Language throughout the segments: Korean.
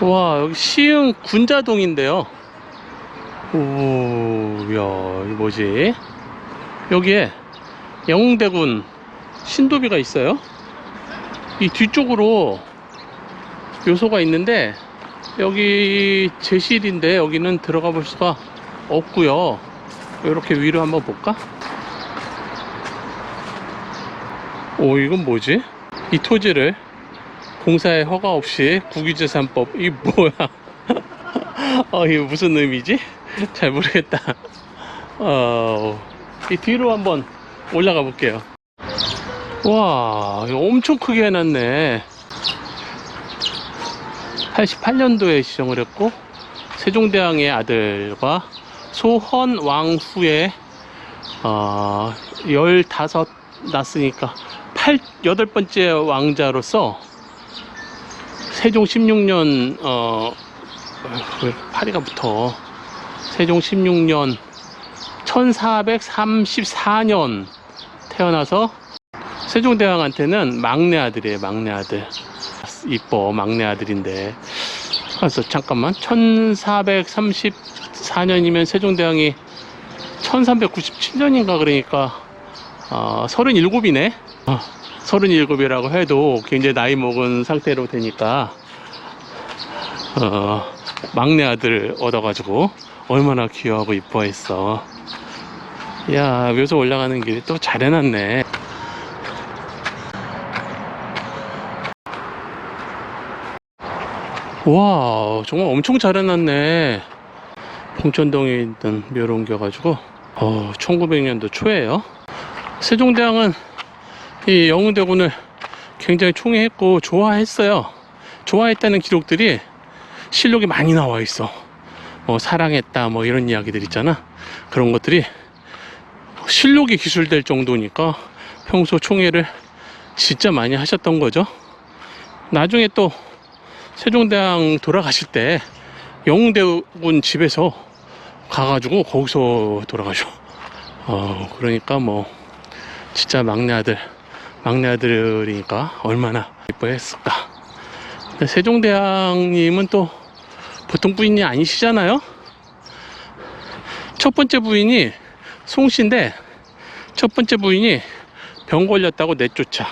와 여기 시흥 군자동인데요. 오야 이 뭐지? 여기에 영웅대군 신도비가 있어요. 이 뒤쪽으로 요소가 있는데 여기 제실인데 여기는 들어가 볼 수가 없고요. 이렇게 위로 한번 볼까? 오 이건 뭐지? 이 토지를 공사에 허가 없이 국유재산법 이 뭐야? 어 이거 무슨 의미지? 잘 모르겠다. 어, 이 뒤로 한번 올라가 볼게요. 와 엄청 크게 해놨네. 88년도에 시정을 했고 세종대왕의 아들과 소헌 왕후의 어, 15 났으니까 8, 8번째 왕자로서 세종 16년 어, 왜 파리가 붙어 세종 16년 1434년 태어나서 세종대왕한테는 막내 아들이에요 막내 아들. 이뻐 막내 아들인데. 그래서 잠깐만 1434년이면 세종대왕이 1397년인가 그러니까 어, 37이네. 어, 37이라고 해도 굉장히 나이 먹은 상태로 되니까 어, 막내 아들 얻어가지고 얼마나 귀여워하고 이뻐했어. 야 묘소 올라가는 길이 또 잘 해놨네. 와 정말 엄청 잘 해놨네. 봉천동에 있던 묘로 옮겨가지고. 어, 1900년도 초에요. 세종대왕은 이 영웅대군을 굉장히 총애했고 좋아했어요. 좋아했다는 기록들이 실록에 많이 나와 있어. 뭐 사랑했다 뭐 이런 이야기들 있잖아. 그런 것들이 실록이 기술될 정도니까 평소 총애를 진짜 많이 하셨던 거죠. 나중에 또 세종대왕 돌아가실 때 영웅대군 집에서 가가지고 거기서 돌아가셔. 어, 그러니까 뭐, 진짜 막내 아들, 막내 아들이니까 얼마나 이뻐했을까. 근데 세종대왕님은 또 보통 부인이 아니시잖아요? 첫 번째 부인이 송씨인데, 첫 번째 부인이 병 걸렸다고 내쫓아.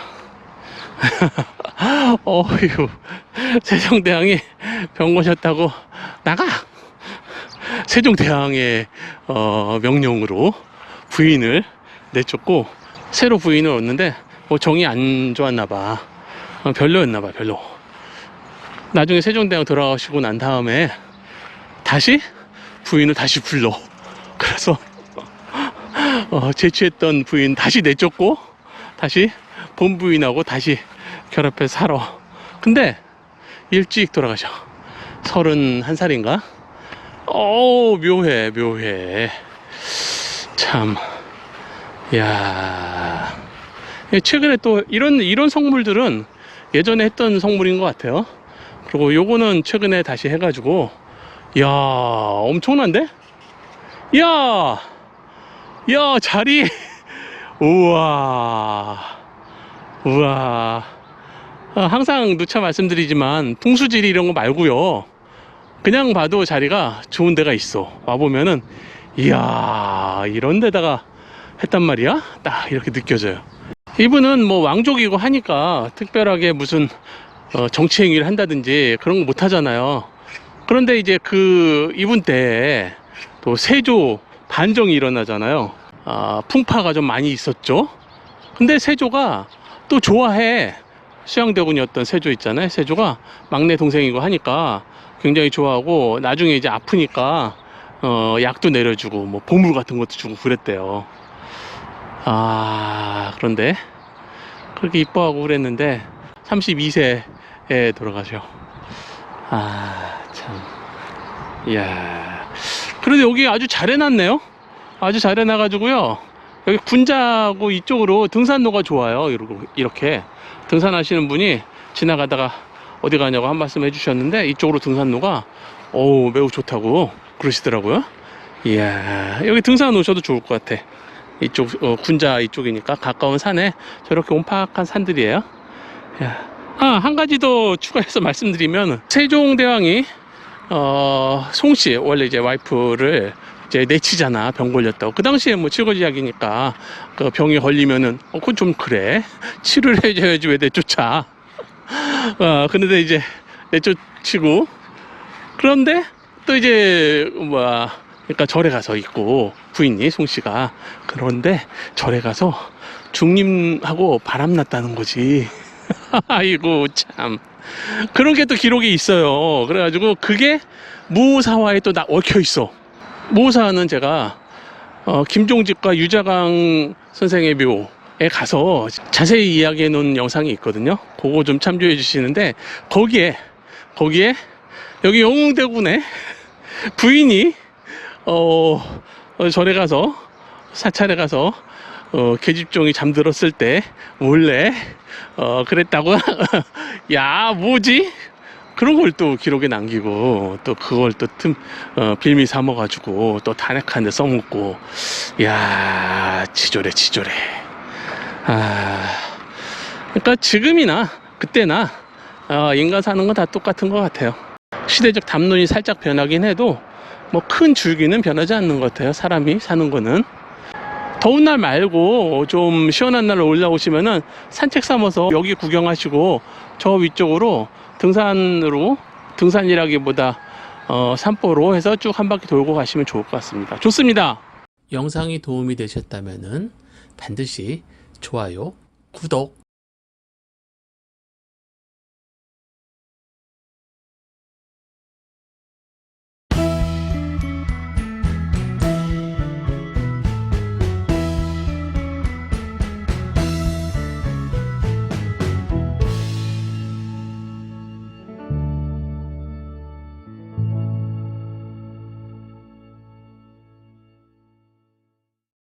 어휴, 세종대왕이 병 걸렸다고 나가! 세종대왕의 어, 명령으로 부인을 내쫓고 새로 부인을 얻는데 뭐 정이 안 좋았나 봐. 어, 별로였나 봐, 별로. 나중에 세종대왕 돌아가시고 난 다음에 다시 부인을 다시 불러. 그래서 어, 제취했던 부인 다시 내쫓고 다시 본 부인하고 다시 결합해서 살아. 근데 일찍 돌아가셔. 31살인가? 어우, 묘해, 묘해. 참. 야 최근에 또 이런, 이런 성물들은 예전에 했던 성물인 것 같아요. 그리고 요거는 최근에 다시 해가지고, 야 엄청난데? 야! 야, 자리! 우와. 우와. 어, 항상 누차 말씀드리지만 풍수지리 이런 거 말고요. 그냥 봐도 자리가 좋은 데가 있어. 와보면은 이야 이런 데다가 했단 말이야? 딱 이렇게 느껴져요. 이분은 뭐 왕족이고 하니까 특별하게 무슨 어, 정치 행위를 한다든지 그런 거 못 하잖아요. 그런데 이제 그 이분 때또 세조 반정이 일어나잖아요. 아, 풍파가 좀 많이 있었죠. 근데 세조가 또 좋아해. 수양대군이었던 세조 있잖아요. 세조가 막내 동생이고 하니까 굉장히 좋아하고 나중에 이제 아프니까 어, 약도 내려주고 뭐 보물 같은 것도 주고 그랬대요. 아 그런데 그렇게 이뻐하고 그랬는데 32세에 돌아가셔. 아 참. 이야. 그래도 여기 아주 잘 해놨네요. 아주 잘 해놔 가지고요. 여기 군자고 이쪽으로 등산로가 좋아요. 이렇게 등산하시는 분이 지나가다가 어디 가냐고 한 말씀 해주셨는데 이쪽으로 등산로가 어우 매우 좋다고 그러시더라고요. 이야 여기 등산 오셔도 좋을 것 같아. 이쪽 어, 군자 이쪽이니까 가까운 산에 저렇게 온팍한 산들이에요. 야, 아, 한 가지 더 추가해서 말씀드리면 세종대왕이 어, 송씨 원래 이제 와이프를 이제 내치잖아 병 걸렸다고. 그 당시에 뭐 칠거지약이니까 그 병이 걸리면은 어 그건 좀 그래. 치료를 해줘야지 왜 내쫓아? 어 근데 이제 내쫓치고. 그런데 또 이제 뭐야 그러니까 절에 가서 있고 부인이 송씨가 그런데 절에 가서 중림하고 바람 났다는 거지. 아이고 참. 그런 게 또 기록이 있어요. 그래가지고 그게 무사화에 또 나 얽혀 있어. 무사는 제가 어, 김종직과 유자강 선생의 묘에 가서 자세히 이야기해 놓은 영상이 있거든요. 그거 좀 참조해 주시는데 거기에 거기에 여기 영웅대군에 부인이 어, 어, 절에 가서 사찰에 가서 어, 계집종이 잠들었을 때 몰래 어, 그랬다고? 야 뭐지? 그런 걸 또 기록에 남기고 또 그걸 또 틈, 어, 빌미 삼아 가지고 또 탄핵하는데 써먹고. 야 지조래 지조래. 아 그러니까 지금이나 그때나 어, 인간 사는 건 다 똑같은 것 같아요. 시대적 담론이 살짝 변하긴 해도 뭐 큰 줄기는 변하지 않는 것 같아요 사람이 사는 거는 더운 날 말고 좀 시원한 날로 올라오시면은 산책 삼아서 여기 구경하시고 저 위쪽으로 등산으로 등산이라기보다 어, 산보로 해서 쭉 한 바퀴 돌고 가시면 좋을 것 같습니다. 좋습니다. 영상이 도움이 되셨다면은 반드시 좋아요, 구독